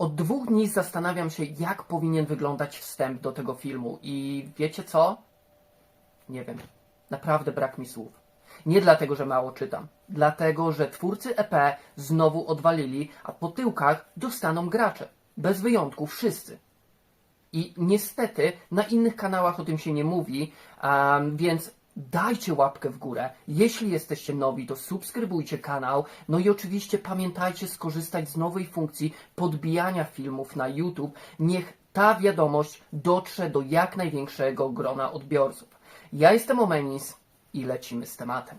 Od dwóch dni zastanawiam się, jak powinien wyglądać wstęp do tego filmu. I wiecie co? Nie wiem. Naprawdę brak mi słów. Nie dlatego, że mało czytam. Dlatego, że twórcy EP znowu odwalili, a po tyłkach dostaną gracze. Bez wyjątku wszyscy. I niestety na innych kanałach o tym się nie mówi, em, więc dajcie łapkę w górę. Jeśli jesteście nowi, to subskrybujcie kanał. No i oczywiście pamiętajcie skorzystać z nowej funkcji podbijania filmów na YouTube. Niech ta wiadomość dotrze do jak największego grona odbiorców. Ja jestem Omenis i lecimy z tematem.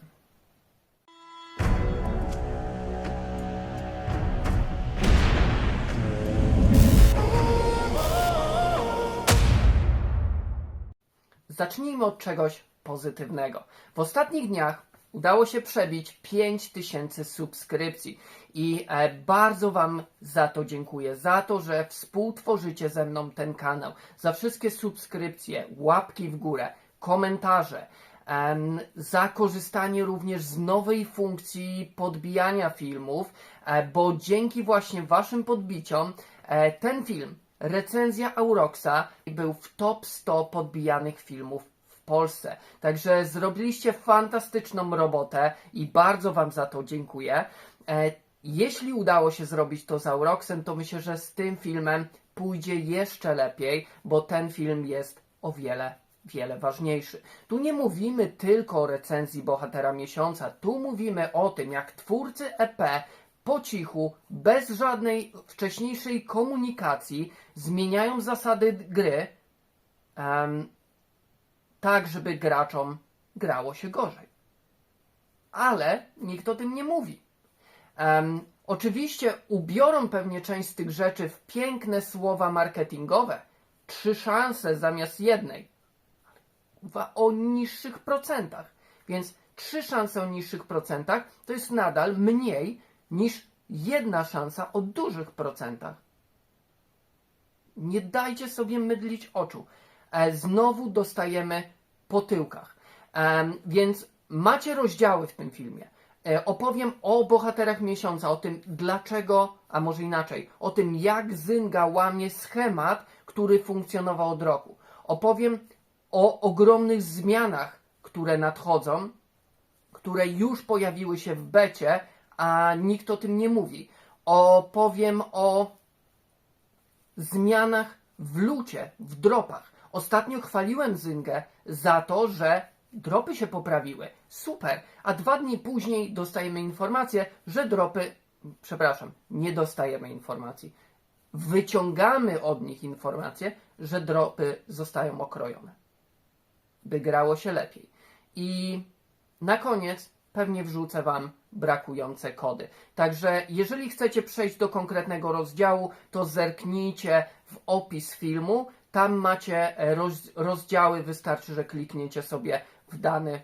Zacznijmy od czegoś pozytywnego. W ostatnich dniach udało się przebić 5000 subskrypcji i e, bardzo Wam za to dziękuję. Za to, że współtworzycie ze mną ten kanał. Za wszystkie subskrypcje, łapki w górę, komentarze. za korzystanie również z nowej funkcji podbijania filmów, e, bo dzięki właśnie Waszym podbiciom e, ten film recenzja Auroxa był w top 100 podbijanych filmów Polsce. Także zrobiliście fantastyczną robotę i bardzo Wam za to dziękuję. E, jeśli udało się zrobić to z Auroxem, to myślę, że z tym filmem pójdzie jeszcze lepiej, bo ten film jest o wiele, wiele ważniejszy. Tu nie mówimy tylko o recenzji bohatera miesiąca, tu mówimy o tym, jak twórcy EP po cichu, bez żadnej wcześniejszej komunikacji, zmieniają zasady gry, em, tak żeby graczom grało się gorzej. Ale nikt o tym nie mówi. Em, oczywiście ubiorą pewnie część z tych rzeczy w piękne słowa marketingowe. Trzy szanse zamiast jednej. Wa- O niższych procentach. Więc trzy szanse o niższych procentach to jest nadal mniej niż jedna szansa o dużych procentach. Nie dajcie sobie mydlić oczu. E, znowu dostajemy po tyłkach. Em, więc macie rozdziały w tym filmie. E, opowiem o bohaterach miesiąca, o tym dlaczego, a może inaczej, o tym jak Zynga łamie schemat, który funkcjonował od roku. Opowiem o ogromnych zmianach, które nadchodzą, które już pojawiły się w becie, a nikt o tym nie mówi. Opowiem o zmianach w lucie, w dropach. Ostatnio chwaliłem Zyngę za to, że dropy się poprawiły. Super. A dwa dni później dostajemy informację, że dropy, przepraszam, nie dostajemy informacji. Wyciągamy od nich informację, że dropy zostają okrojone. By grało się lepiej. I na koniec pewnie wrzucę Wam brakujące kody. Także jeżeli chcecie przejść do konkretnego rozdziału, to zerknijcie w opis filmu. Tam macie e, roz, rozdziały, wystarczy, że klikniecie sobie w dany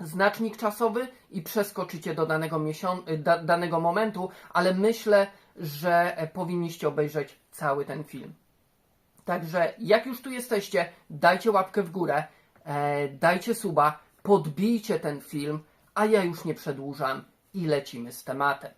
znacznik czasowy i przeskoczycie do danego, miesią- da, danego momentu, ale myślę, że e, powinniście obejrzeć cały ten film. Także jak już tu jesteście, dajcie łapkę w górę, e, dajcie suba, podbijcie ten film, a ja już nie przedłużam i lecimy z tematem.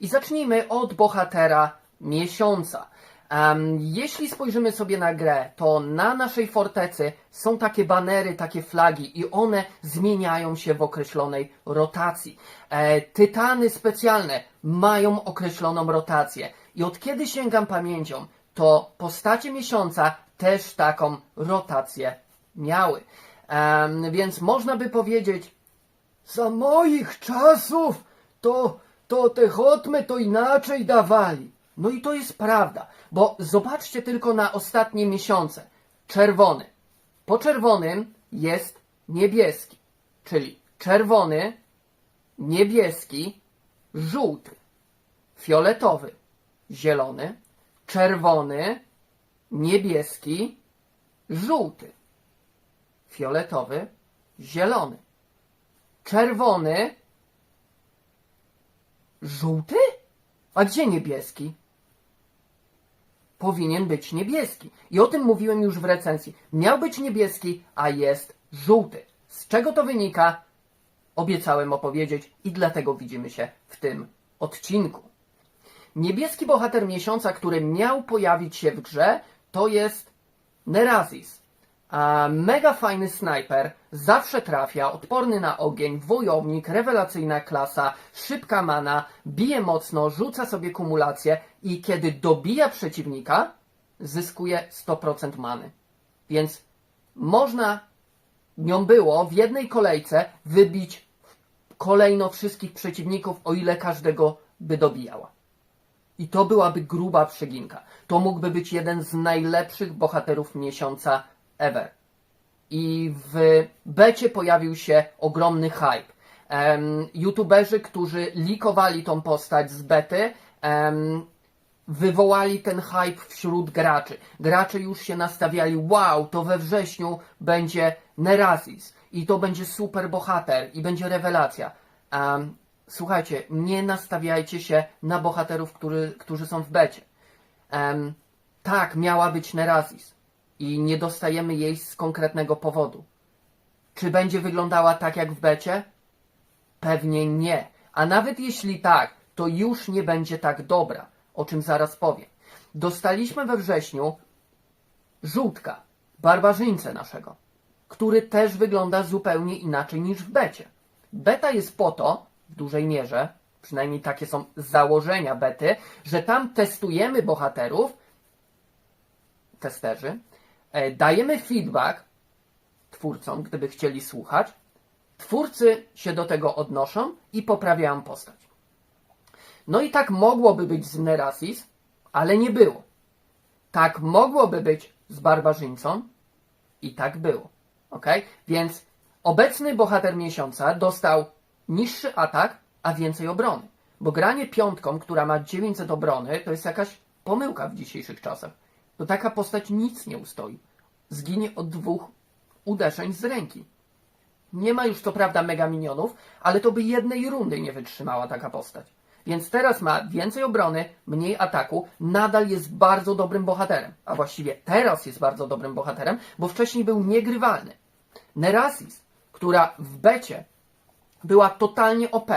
I zacznijmy od bohatera miesiąca. Em, jeśli spojrzymy sobie na grę, to na naszej fortecy są takie banery, takie flagi i one zmieniają się w określonej rotacji. E, tytany specjalne mają określoną rotację i od kiedy sięgam pamięcią, to postacie miesiąca też taką rotację miały. Więc można by powiedzieć, za moich czasów to, to te hotmy to inaczej dawali. No i to jest prawda, bo zobaczcie tylko na ostatnie miesiące. Czerwony. Po czerwonym jest niebieski, czyli czerwony, niebieski, żółty, fioletowy, zielony, czerwony, niebieski, żółty, fioletowy, zielony czerwony, żółty? A gdzie niebieski? Powinien być niebieski. I o tym mówiłem już w recenzji. Miał być niebieski, a jest żółty. Z czego to wynika? Obiecałem opowiedzieć i dlatego widzimy się w tym odcinku. Niebieski bohater miesiąca, który miał pojawić się w grze, to jest Nerazis. A mega fajny snajper, zawsze trafia, odporny na ogień, wojownik, rewelacyjna klasa, szybka mana, bije mocno, rzuca sobie kumulację i kiedy dobija przeciwnika, zyskuje 100% many. Więc można nią było w jednej kolejce wybić kolejno wszystkich przeciwników, o ile każdego by dobijała. I to byłaby gruba przeginka. To mógłby być jeden z najlepszych bohaterów miesiąca ever. I w becie pojawił się ogromny hype. Em, YouTuberzy, którzy likowali tą postać z bety, em, wywołali ten hype wśród graczy. Gracze już się nastawiali, wow, to we wrześniu będzie Nerazis i to będzie super bohater i będzie rewelacja. Em, słuchajcie, nie nastawiajcie się na bohaterów, który, którzy są w becie. Em, tak, miała być Nerazis i nie dostajemy jej z konkretnego powodu. Czy będzie wyglądała tak jak w becie? Pewnie nie. A nawet jeśli tak, to już nie będzie tak dobra, o czym zaraz powiem. Dostaliśmy we wrześniu żółtka, barbarzyńcę naszego, który też wygląda zupełnie inaczej niż w becie. Beta jest po to, w dużej mierze, przynajmniej takie są założenia bety, że tam testujemy bohaterów, testerzy, dajemy feedback twórcom, gdyby chcieli słuchać, twórcy się do tego odnoszą i poprawiają postać. No i tak mogłoby być z Nerasis, ale nie było. Tak mogłoby być z Barbarzyńcą i tak było. Ok? Więc obecny bohater miesiąca dostał niższy atak, a więcej obrony. Bo granie piątką, która ma 900 obrony, to jest jakaś pomyłka w dzisiejszych czasach. To taka postać nic nie ustoi. Zginie od dwóch uderzeń z ręki. Nie ma już co prawda mega minionów, ale to by jednej rundy nie wytrzymała taka postać. Więc teraz ma więcej obrony, mniej ataku, nadal jest bardzo dobrym bohaterem. A właściwie teraz jest bardzo dobrym bohaterem, bo wcześniej był niegrywalny. Nerasis, która w becie była totalnie OP,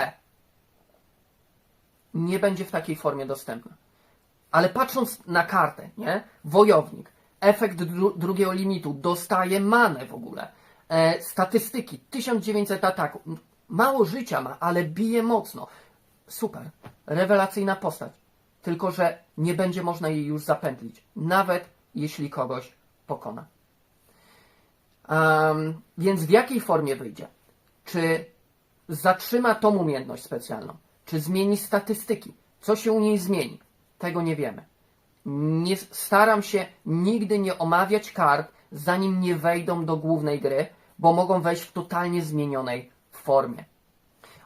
nie będzie w takiej formie dostępna. Ale patrząc na kartę, nie? Wojownik, efekt dru drugiego limitu, dostaje manę w ogóle. E, statystyki, 1900 ataku. Mało życia ma, ale bije mocno. Super. Rewelacyjna postać. Tylko, że nie będzie można jej już zapętlić. Nawet jeśli kogoś pokona. Um, więc w jakiej formie wyjdzie? Czy zatrzyma tą umiejętność specjalną? Czy zmieni statystyki? Co się u niej zmieni? Tego nie wiemy. Nie staram się nigdy nie omawiać kart, zanim nie wejdą do głównej gry, bo mogą wejść w totalnie zmienionej formie.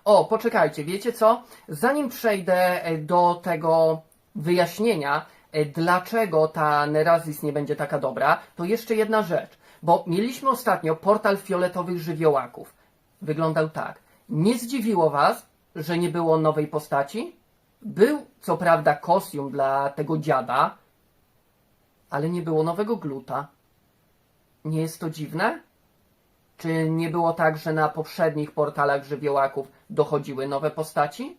O, poczekajcie, wiecie co? Zanim przejdę e, do tego wyjaśnienia, e, dlaczego ta Nerazis nie będzie taka dobra, to jeszcze jedna rzecz. Bo mieliśmy ostatnio portal fioletowych żywiołaków. Wyglądał tak. Nie zdziwiło Was, że nie było nowej postaci? Był co prawda kostium dla tego dziada, ale nie było nowego gluta. Nie jest to dziwne? Czy nie było tak, że na poprzednich portalach żywiołaków dochodziły nowe postaci?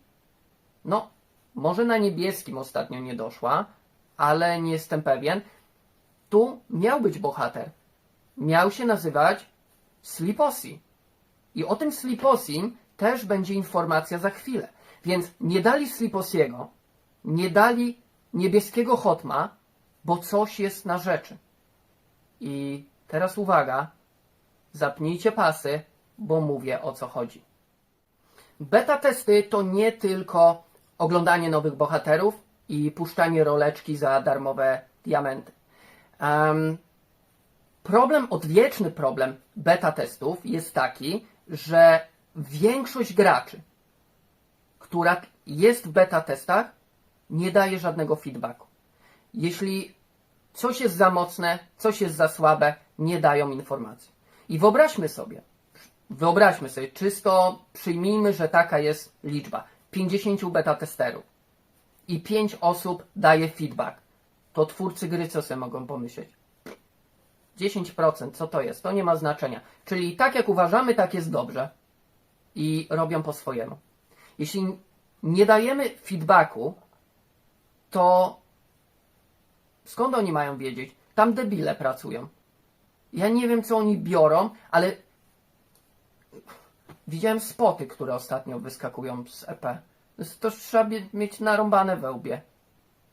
No, może na niebieskim ostatnio nie doszła, ale nie jestem pewien. Tu miał być bohater. Miał się nazywać Sliposi. I o tym Sliposim też będzie informacja za chwilę. Więc nie dali Sliposiego, nie dali niebieskiego Hotma, bo coś jest na rzeczy. I teraz uwaga, zapnijcie pasy, bo mówię o co chodzi. Beta testy to nie tylko oglądanie nowych bohaterów i puszczanie roleczki za darmowe diamenty. Um, problem, odwieczny problem beta testów jest taki, że większość graczy, która jest w beta testach, nie daje żadnego feedbacku. Jeśli coś jest za mocne, coś jest za słabe, nie dają informacji. I wyobraźmy sobie, wyobraźmy sobie, czysto przyjmijmy, że taka jest liczba. 50 beta testerów i 5 osób daje feedback. To twórcy gry co sobie mogą pomyśleć? 10%, co to jest? To nie ma znaczenia. Czyli tak jak uważamy, tak jest dobrze. I robią po swojemu. Jeśli nie dajemy feedbacku, to skąd oni mają wiedzieć? Tam debile pracują. Ja nie wiem, co oni biorą, ale widziałem spoty, które ostatnio wyskakują z EP. To, trzeba mie- mieć narąbane we łbie.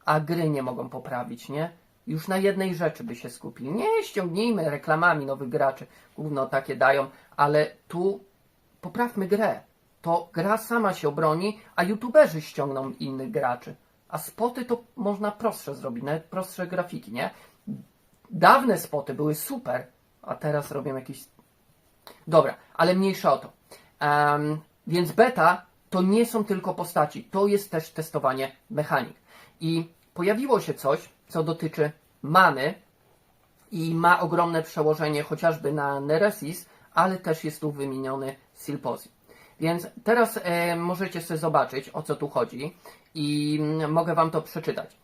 A gry nie mogą poprawić, nie? Już na jednej rzeczy by się skupili. Nie ściągnijmy reklamami nowych graczy. Gówno takie dają, ale tu poprawmy grę. To gra sama się obroni, a youtuberzy ściągną innych graczy. A spoty to można prostsze zrobić, nawet prostsze grafiki, nie? Dawne spoty były super, a teraz robią jakieś. Dobra, ale mniejsza o to. Em, więc beta to nie są tylko postaci, to jest też testowanie mechanik. I pojawiło się coś, co dotyczy many i ma ogromne przełożenie chociażby na Neresis, ale też jest tu wymieniony Silposi. Więc teraz e, możecie sobie zobaczyć, o co tu chodzi i mm, mogę Wam to przeczytać.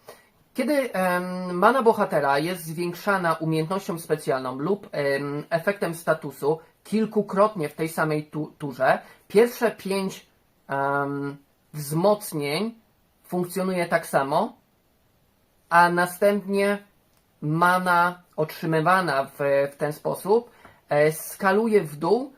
Kiedy em, mana bohatera jest zwiększana umiejętnością specjalną lub em, efektem statusu kilkukrotnie w tej samej tu, turze, pierwsze pięć em, wzmocnień funkcjonuje tak samo, a następnie mana otrzymywana w, w ten sposób e, skaluje w dół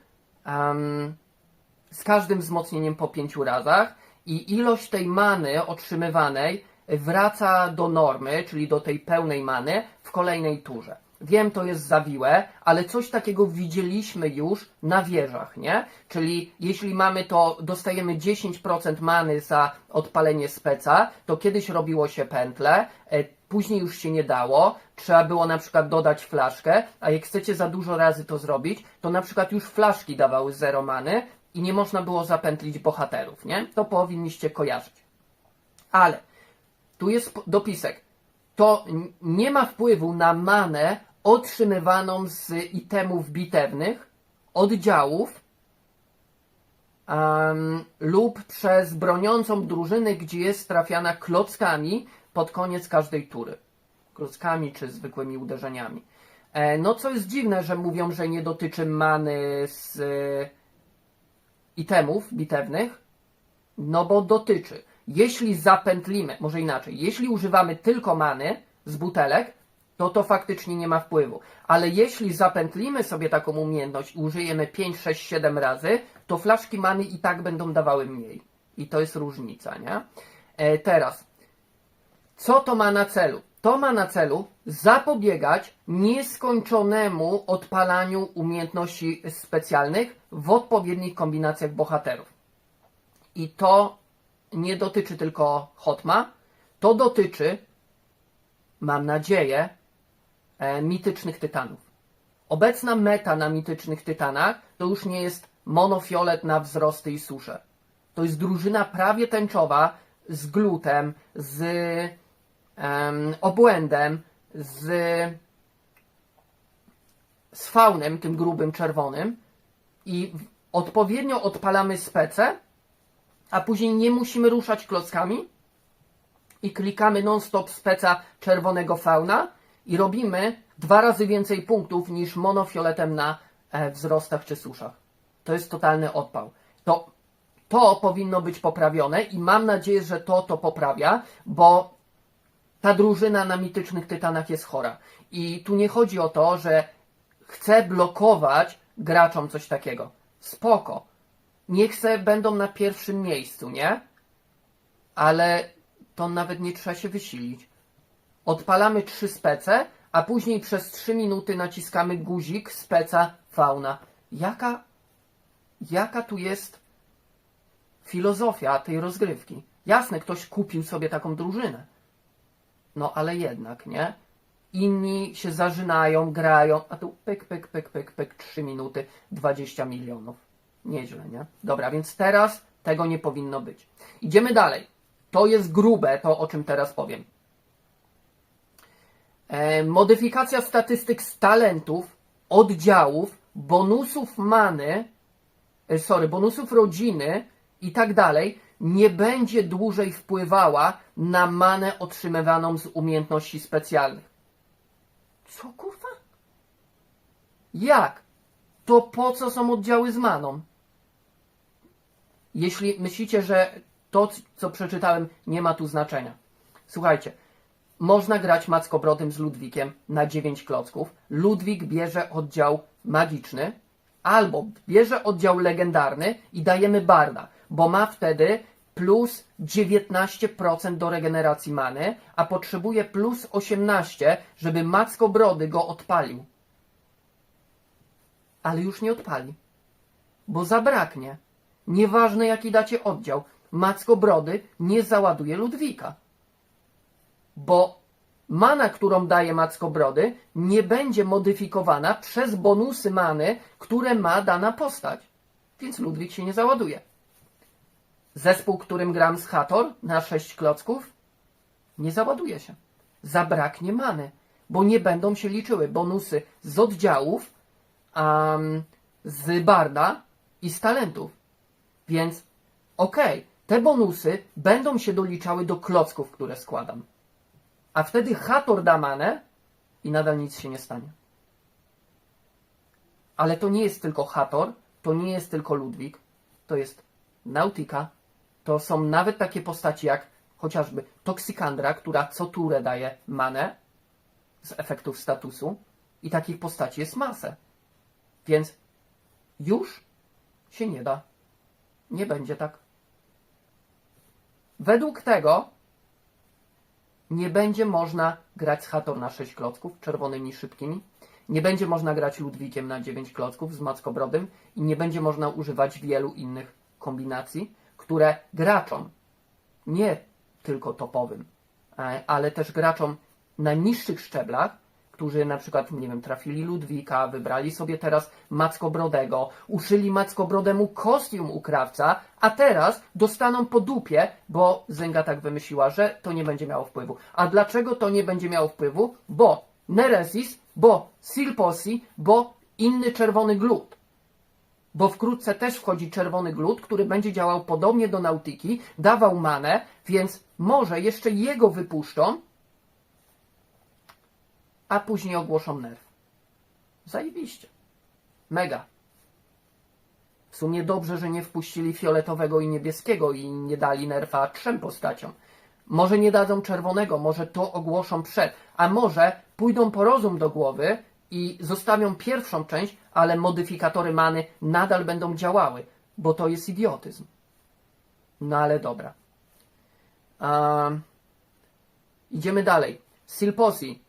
z każdym wzmocnieniem po pięciu razach i ilość tej many otrzymywanej wraca do normy, czyli do tej pełnej many w kolejnej turze. Wiem, to jest zawiłe, ale coś takiego widzieliśmy już na wieżach, nie? Czyli jeśli mamy to, dostajemy 10% many za odpalenie speca, to kiedyś robiło się pętle, e, później już się nie dało, trzeba było na przykład dodać flaszkę, a jak chcecie za dużo razy to zrobić, to na przykład już flaszki dawały 0 many i nie można było zapętlić bohaterów, nie? To powinniście kojarzyć. Ale tu jest dopisek. To nie ma wpływu na manę otrzymywaną z itemów bitewnych, oddziałów em, lub przez broniącą drużynę, gdzie jest trafiana klockami pod koniec każdej tury. Klockami czy zwykłymi uderzeniami. E, no co jest dziwne, że mówią, że nie dotyczy many z itemów bitewnych, no bo dotyczy. Jeśli zapętlimy, może inaczej, jeśli używamy tylko many z butelek, to to faktycznie nie ma wpływu. Ale jeśli zapętlimy sobie taką umiejętność i użyjemy 5, 6, 7 razy, to flaszki many i tak będą dawały mniej. I to jest różnica, nie? E, teraz, co to ma na celu? To ma na celu zapobiegać nieskończonemu odpalaniu umiejętności specjalnych w odpowiednich kombinacjach bohaterów. I to nie dotyczy tylko Hotma, to dotyczy, mam nadzieję, e, mitycznych tytanów. Obecna meta na mitycznych tytanach to już nie jest monofiolet na wzrosty i susze. To jest drużyna prawie tęczowa z glutem, z em, obłędem, z, z faunem, tym grubym czerwonym i odpowiednio odpalamy spece, a później nie musimy ruszać klockami i klikamy non-stop speca czerwonego fauna i robimy dwa razy więcej punktów niż monofioletem na e, wzrostach czy suszach. To jest totalny odpał. To, to powinno być poprawione i mam nadzieję, że to to poprawia, bo ta drużyna na mitycznych tytanach jest chora. I tu nie chodzi o to, że chcę blokować graczom coś takiego. Spoko. Niech se będą na pierwszym miejscu, nie? Ale to nawet nie trzeba się wysilić. Odpalamy trzy spece, a później przez trzy minuty naciskamy guzik speca fauna. Jaka, jaka tu jest filozofia tej rozgrywki? Jasne, ktoś kupił sobie taką drużynę. No ale jednak, nie? Inni się zażynają, grają, a tu pyk, pyk, pyk, pyk, pyk, 3 minuty, 20 milionów. Nieźle, nie? Dobra, więc teraz tego nie powinno być. Idziemy dalej. To jest grube, to o czym teraz powiem. E, modyfikacja statystyk z talentów, oddziałów, bonusów many, e, sorry, bonusów rodziny i tak dalej, nie będzie dłużej wpływała na manę otrzymywaną z umiejętności specjalnych. Co kurwa? Jak? To po co są oddziały z maną? Jeśli myślicie, że to, co przeczytałem, nie ma tu znaczenia. Słuchajcie, można grać Mackobrodym z Ludwikiem na 9 klocków. Ludwik bierze oddział magiczny, albo bierze oddział legendarny i dajemy barda, bo ma wtedy plus 19% do regeneracji many, a potrzebuje plus 18, żeby Mackobrody go odpalił. Ale już nie odpali, bo zabraknie. Nieważne jaki dacie oddział, Mackobrody nie załaduje Ludwika bo mana, którą daje Mackobrody, nie będzie modyfikowana przez bonusy many, które ma dana postać. Więc Ludwik się nie załaduje. Zespół, którym gram z Hator na 6 klocków, nie załaduje się. Zabraknie many, bo nie będą się liczyły bonusy z oddziałów, am, z Barda i z talentów. Więc okej, te bonusy będą się doliczały do klocków, które składam. A wtedy Hator da manę i nadal nic się nie stanie. Ale to nie jest tylko Hator, to nie jest tylko Ludwik, to jest Nautika, to są nawet takie postaci jak chociażby Toxicandra, która co turę daje manę z efektów statusu i takich postaci jest masę. Więc już się nie da. Nie będzie tak. Według tego nie będzie można grać z Hator na 6 klocków, czerwonymi szybkimi. Nie będzie można grać Ludwikiem na 9 klocków z Mackobrodym i nie będzie można używać wielu innych kombinacji, które graczom, nie tylko topowym, e, ale też graczom na niższych szczeblach, którzy na przykład, nie wiem, trafili Ludwika, wybrali sobie teraz Mackobrodego, uszyli Mackobrodemu kostium u krawca, a teraz dostaną po dupie, bo Zynga tak wymyśliła, że to nie będzie miało wpływu. A dlaczego to nie będzie miało wpływu? Bo Neresis, bo Silposi, bo inny czerwony glut. Bo wkrótce też wchodzi czerwony glut, który będzie działał podobnie do Nautiki, dawał manę, więc może jeszcze jego wypuszczą, a później ogłoszą nerw. Zajebiście. Mega. W sumie dobrze, że nie wpuścili fioletowego i niebieskiego i nie dali nerfa trzem postaciom. Może nie dadzą czerwonego, może to ogłoszą przed, a może pójdą po rozum do głowy i zostawią pierwszą część, ale modyfikatory many nadal będą działały, bo to jest idiotyzm. No ale dobra. Um, idziemy dalej. Silposi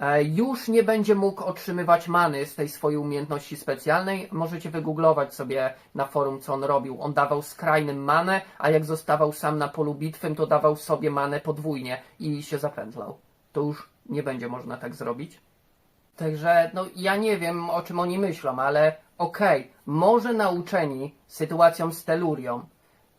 e, już nie będzie mógł otrzymywać many z tej swojej umiejętności specjalnej. Możecie wygooglować sobie na forum, co on robił. On dawał skrajnym manę, a jak zostawał sam na polu bitwym, to dawał sobie manę podwójnie i się zapętlał. To już nie będzie można tak zrobić. Także, no, ja nie wiem, o czym oni myślą, ale okej, może nauczeni sytuacją z Telurią,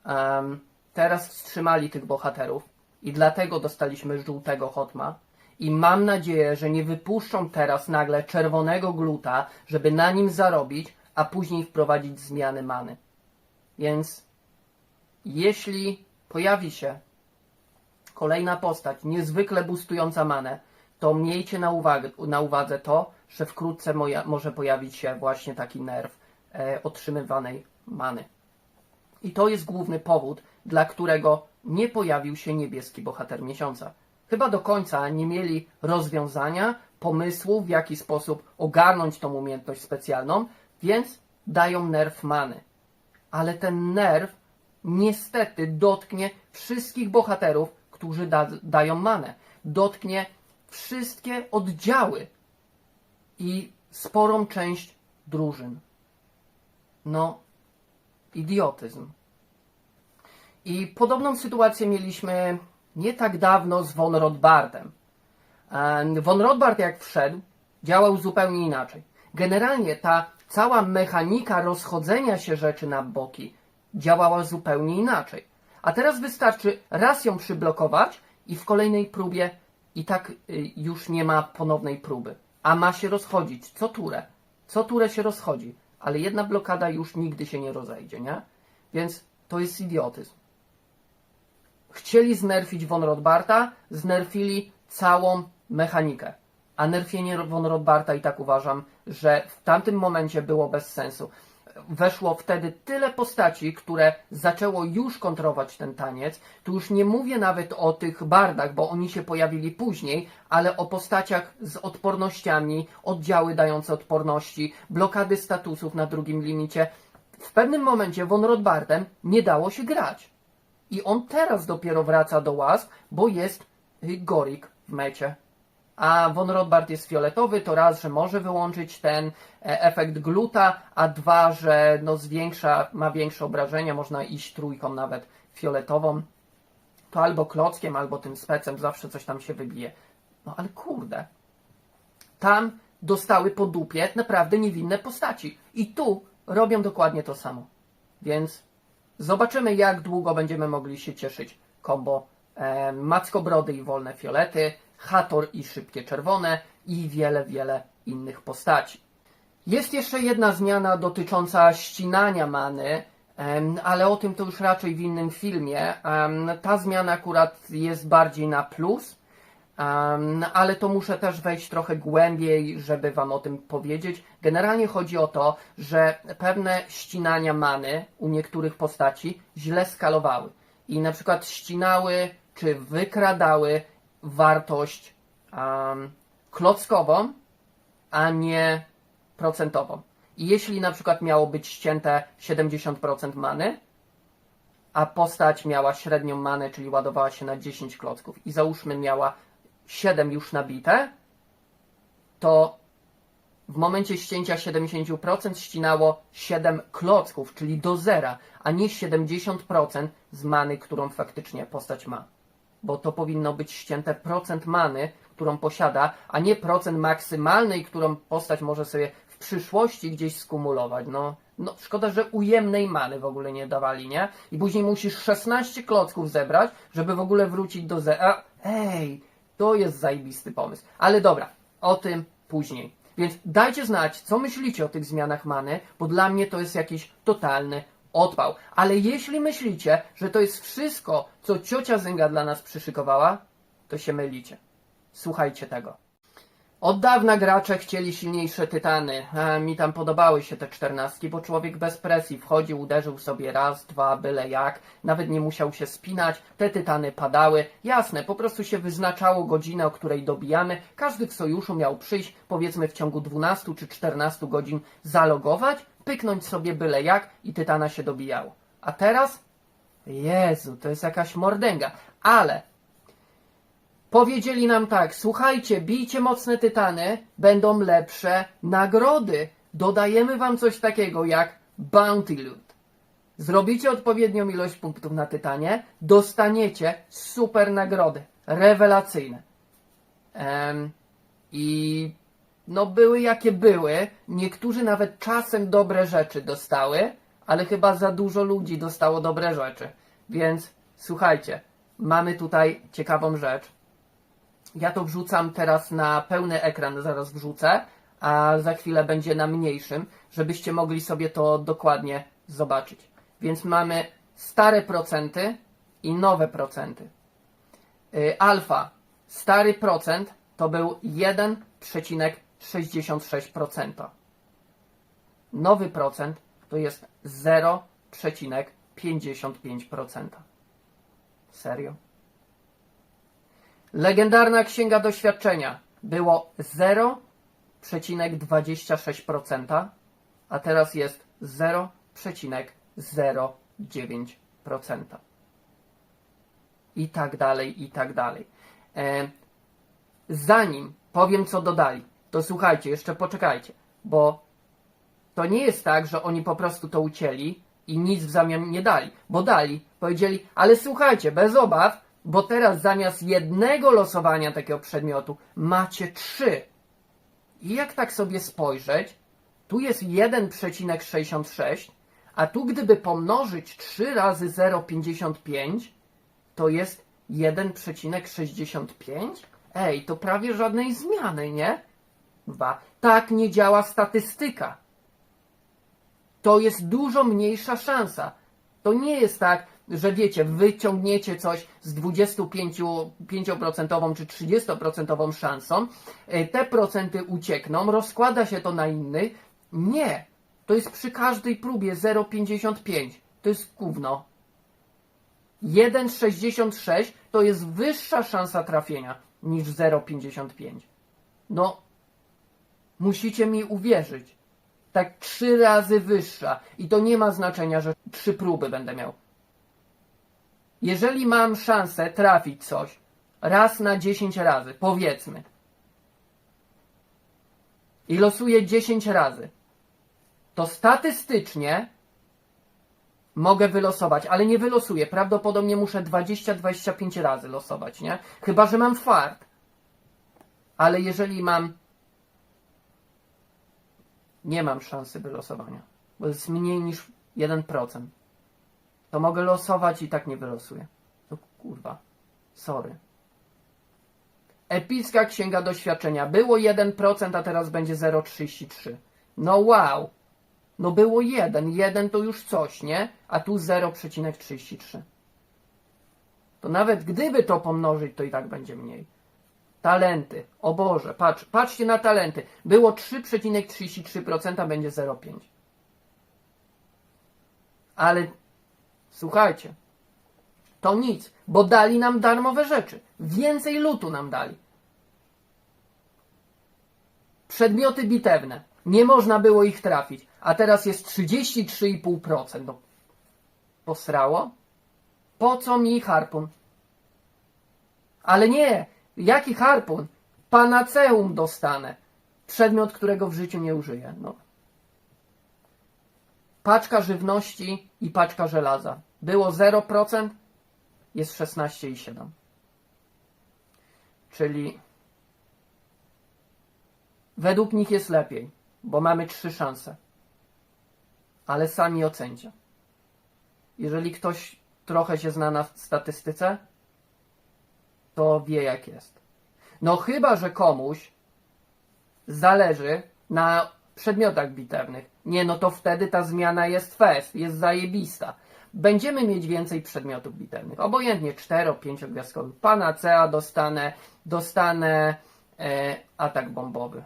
em, teraz wstrzymali tych bohaterów i dlatego dostaliśmy żółtego Hotma. I mam nadzieję, że nie wypuszczą teraz nagle czerwonego gluta, żeby na nim zarobić, a później wprowadzić zmiany many. Więc jeśli pojawi się kolejna postać niezwykle boostująca manę, to miejcie na, uwagę, na uwadze to, że wkrótce moja, może pojawić się właśnie taki nerw e, otrzymywanej many. I to jest główny powód, dla którego nie pojawił się niebieski bohater miesiąca. Chyba do końca nie mieli rozwiązania, pomysłu, w jaki sposób ogarnąć tą umiejętność specjalną, więc dają nerw many. Ale ten nerw niestety dotknie wszystkich bohaterów, którzy da, dają manę. Dotknie wszystkie oddziały i sporą część drużyn. No, idiotyzm. I podobną sytuację mieliśmy nie tak dawno z von Rothbardem. E, Von Rothbard jak wszedł, działał zupełnie inaczej. Generalnie ta cała mechanika rozchodzenia się rzeczy na boki działała zupełnie inaczej. A teraz wystarczy raz ją przyblokować i w kolejnej próbie i tak y, już nie ma ponownej próby. A ma się rozchodzić co turę. Co turę się rozchodzi, ale jedna blokada już nigdy się nie rozejdzie, nie? Więc to jest idiotyzm. Chcieli znerfić von Rothbarta, znerfili całą mechanikę. A nerfienie von Rothbarta i tak uważam, że w tamtym momencie było bez sensu. Weszło wtedy tyle postaci, które zaczęło już kontrować ten taniec. Tu już nie mówię nawet o tych bardach, bo oni się pojawili później, ale o postaciach z odpornościami, oddziały dające odporności, blokady statusów na drugim limicie. W pewnym momencie von Rothbardem nie dało się grać. I on teraz dopiero wraca do łask, bo jest Gorik w mecie. A von Rothbard jest fioletowy, to raz, że może wyłączyć ten e, efekt gluta, a dwa, że no zwiększa, ma większe obrażenia, można iść trójką nawet fioletową. To albo klockiem, albo tym specem, zawsze coś tam się wybije. No ale kurde, tam dostały po dupie naprawdę niewinne postaci. I tu robią dokładnie to samo. Więc zobaczymy, jak długo będziemy mogli się cieszyć kombo e, Mackobrody i Wolne Fiolety, Hator i Szybkie Czerwone i wiele, wiele innych postaci. Jest jeszcze jedna zmiana dotycząca ścinania many, ale o tym to już raczej w innym filmie. Ta zmiana akurat jest bardziej na plus, ale to muszę też wejść trochę głębiej, żeby Wam o tym powiedzieć. Generalnie chodzi o to, że pewne ścinania many u niektórych postaci źle skalowały i na przykład ścinały czy wykradały wartość em, klockową, a nie procentową. I jeśli na przykład miało być ścięte 70% many, a postać miała średnią manę, czyli ładowała się na 10 klocków i załóżmy miała 7 już nabite, to w momencie ścięcia 70% ścinało 7 klocków, czyli do zera, a nie 70% z many, którą faktycznie postać ma. Bo to powinno być ścięte procent many, którą posiada, a nie procent maksymalnej, którą postać może sobie w przyszłości gdzieś skumulować. No, no szkoda, że ujemnej many w ogóle nie dawali, nie? I później musisz 16 klocków zebrać, żeby w ogóle wrócić do zera. Ej, to jest zajebisty pomysł. Ale dobra, o tym później. Więc dajcie znać, co myślicie o tych zmianach many, bo dla mnie to jest jakiś totalny odpał. Ale jeśli myślicie, że to jest wszystko, co ciocia Zynga dla nas przyszykowała, to się mylicie. Słuchajcie tego. Od dawna gracze chcieli silniejsze tytany. A mi tam podobały się te czternastki, bo człowiek bez presji wchodził, uderzył sobie raz, dwa, byle jak. Nawet nie musiał się spinać. Te tytany padały. Jasne, po prostu się wyznaczało godzinę, o której dobijamy. Każdy w sojuszu miał przyjść, powiedzmy w ciągu 12 czy 14 godzin zalogować, pyknąć sobie byle jak i tytana się dobijało. A teraz? Jezu, to jest jakaś mordęga. Ale Powiedzieli nam tak, słuchajcie, bijcie mocne tytany, będą lepsze nagrody. Dodajemy wam coś takiego jak Bounty Loot. Zrobicie odpowiednią ilość punktów na tytanie, dostaniecie super nagrody, rewelacyjne. Em, I no były jakie były, niektórzy nawet czasem dobre rzeczy dostały, ale chyba za dużo ludzi dostało dobre rzeczy. Więc słuchajcie, mamy tutaj ciekawą rzecz. Ja to wrzucam teraz na pełny ekran, zaraz wrzucę, a za chwilę będzie na mniejszym, żebyście mogli sobie to dokładnie zobaczyć. Więc mamy stare procenty i nowe procenty. Y, Alfa, stary procent to był 1,66%. Nowy procent to jest 0,55%. Serio? Legendarna księga doświadczenia było 0,26%, a teraz jest 0,09%. I tak dalej, i tak dalej. E, zanim powiem, co dodali, to słuchajcie, jeszcze poczekajcie, bo to nie jest tak, że oni po prostu to ucięli i nic w zamian nie dali, bo dali, powiedzieli, ale słuchajcie, bez obaw, bo teraz zamiast jednego losowania takiego przedmiotu macie trzy. I jak tak sobie spojrzeć, tu jest 1,66, a tu gdyby pomnożyć 3 razy 0,55, to jest 1,65? Ej, to prawie żadnej zmiany, nie? Dwa. Tak nie działa statystyka. To jest dużo mniejsza szansa. To nie jest tak, że wiecie, wyciągniecie coś z 25% czy 30% szansą, e, te procenty uciekną, rozkłada się to na innych. Nie. To jest przy każdej próbie 0,55. To jest gówno. 1,66 to jest wyższa szansa trafienia niż 0,55. No, musicie mi uwierzyć. Tak trzy razy wyższa. I to nie ma znaczenia, że trzy próby będę miał. Jeżeli mam szansę trafić coś raz na 10 razy, powiedzmy, i losuję 10 razy, to statystycznie mogę wylosować, ale nie wylosuję. Prawdopodobnie muszę 20-25 razy losować, nie? Chyba, że mam fart. Ale jeżeli mam. Nie mam szansy wylosowania, bo jest mniej niż 1%. To mogę losować i tak nie wylosuję. No kurwa. Sorry. Epicka księga doświadczenia. Było 1%, a teraz będzie 0,33. No wow. No było 1. 1 to już coś, nie? A tu 0,33. To nawet gdyby to pomnożyć, to i tak będzie mniej. Talenty. O Boże, patrz, patrzcie na talenty. Było 3,33%, a będzie 0,5. Ale słuchajcie, to nic, bo dali nam darmowe rzeczy. Więcej lutu nam dali. Przedmioty bitewne. Nie można było ich trafić, a teraz jest 33,5%. No, posrało? Po co mi harpun? Ale nie, jaki harpun? Panaceum dostanę. Przedmiot, którego w życiu nie użyję. No. Paczka żywności i paczka żelaza. Było 0%, jest 16,7. Czyli według nich jest lepiej, bo mamy trzy szanse. Ale sami ocencie. Jeżeli ktoś trochę się zna na statystyce, to wie jak jest. No chyba, że komuś zależy na przedmiotach bitewnych. Nie, no to wtedy ta zmiana jest fest, jest zajebista. Będziemy mieć więcej przedmiotów bitewnych. Obojętnie 4-5 gwiazdkowych. Panacea dostanę, dostanę e, atak bombowy.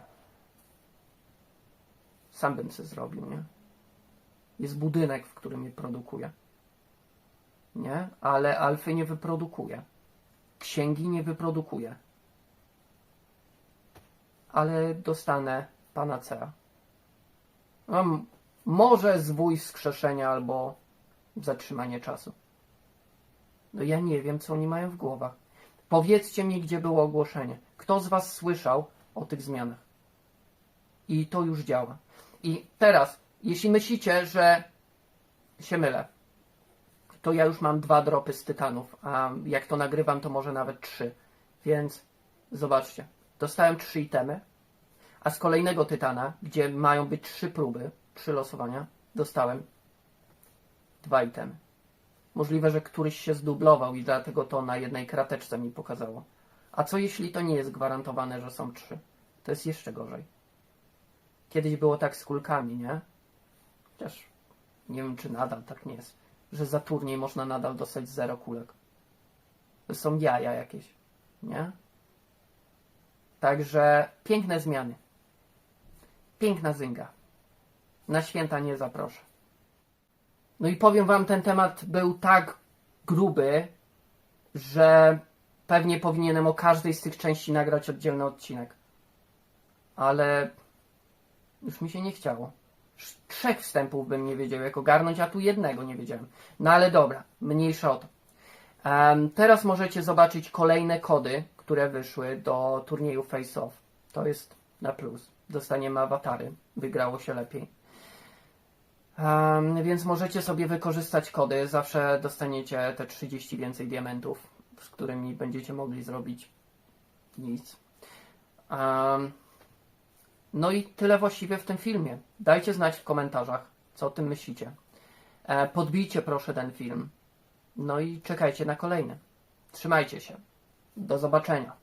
Sam bym sobie zrobił, nie? Jest budynek, w którym je produkuje. Nie? Ale alfy nie wyprodukuje. Księgi nie wyprodukuje. Ale dostanę panacea. Mam może zwój wskrzeszenia albo zatrzymanie czasu. No ja nie wiem, co oni mają w głowach. Powiedzcie mi, gdzie było ogłoszenie. Kto z Was słyszał o tych zmianach? I to już działa. I teraz, jeśli myślicie, że się mylę, to ja już mam dwa dropy z tytanów, a jak to nagrywam, to może nawet trzy. Więc zobaczcie, dostałem trzy itemy, a z kolejnego tytana, gdzie mają być trzy próby, trzy losowania, dostałem dwa itemy. Możliwe, że któryś się zdublował i dlatego to na jednej krateczce mi pokazało. A co jeśli to nie jest gwarantowane, że są trzy? To jest jeszcze gorzej. Kiedyś było tak z kulkami, nie? Chociaż nie wiem, czy nadal tak nie jest, że za turniej można nadal dostać zero kulek. To są jaja jakieś, nie? Także piękne zmiany. Piękna zynga. Na święta nie zaproszę. No i powiem wam, ten temat był tak gruby, że pewnie powinienem o każdej z tych części nagrać oddzielny odcinek. Ale już mi się nie chciało. Trzech wstępów bym nie wiedział jak ogarnąć, a tu jednego nie wiedziałem. No ale dobra, mniejsza o to. Em, teraz możecie zobaczyć kolejne kody, które wyszły do turnieju Face Off. To jest na plus. Dostaniemy awatary. Wygrało się lepiej. Em, więc możecie sobie wykorzystać kody. Zawsze dostaniecie te 30 więcej diamentów, z którymi będziecie mogli zrobić nic. Em, no i tyle właściwie w tym filmie. Dajcie znać w komentarzach, co o tym myślicie. E, podbijcie proszę ten film. No i czekajcie na kolejny. Trzymajcie się. Do zobaczenia.